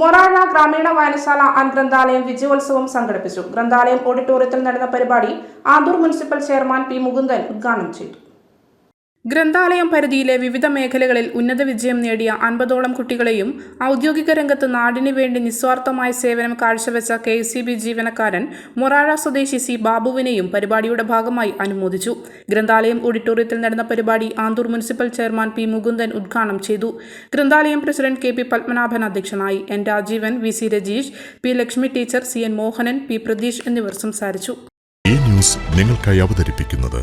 മൊറാഴ ഗ്രാമീണ വായനശാല ആൻഡ് ഗ്രന്ഥാലയം വിജയോത്സവം സംഘടിപ്പിച്ചു. ഗ്രന്ഥാലയം ഓഡിറ്റോറിയത്തിൽ നടന്ന പരിപാടി Anthoor municipal chairman P Mukundan ഉദ്ഘാടനം ചെയ്തു. ഗ്രന്ഥാലയം പരിധിയിലെ വിവിധ മേഖലകളിൽ ഉന്നത വിജയം നേടിയ അൻപതോളം കുട്ടികളെയും ഔദ്യോഗിക രംഗത്ത് നാടിനു വേണ്ടി നിസ്വാർത്ഥമായ സേവനം കാഴ്ചവെച്ച കെ സി ബി ജീവനക്കാരൻ മൊറാഴ സ്വദേശി സി ബാബുവിനെയും പരിപാടിയുടെ ഭാഗമായി അനുമോദിച്ചു. ഗ്രന്ഥാലയം ഓഡിറ്റോറിയത്തിൽ നടന്ന പരിപാടി Anthoor municipal chairman P Mukundan ഉദ്ഘാടനം ചെയ്തു. ഗ്രന്ഥാലയം പ്രസിഡന്റ് കെ പി പത്മനാഭൻ അധ്യക്ഷനായി N Rajeevan V C Rajeesh P Lakshmi teacher C N Mohanan P Pratheesh എന്നിവർ സംസാരിച്ചു. ന്യൂസ് നിങ്ങൾക്കായി അവതരിപ്പിക്കുന്നത്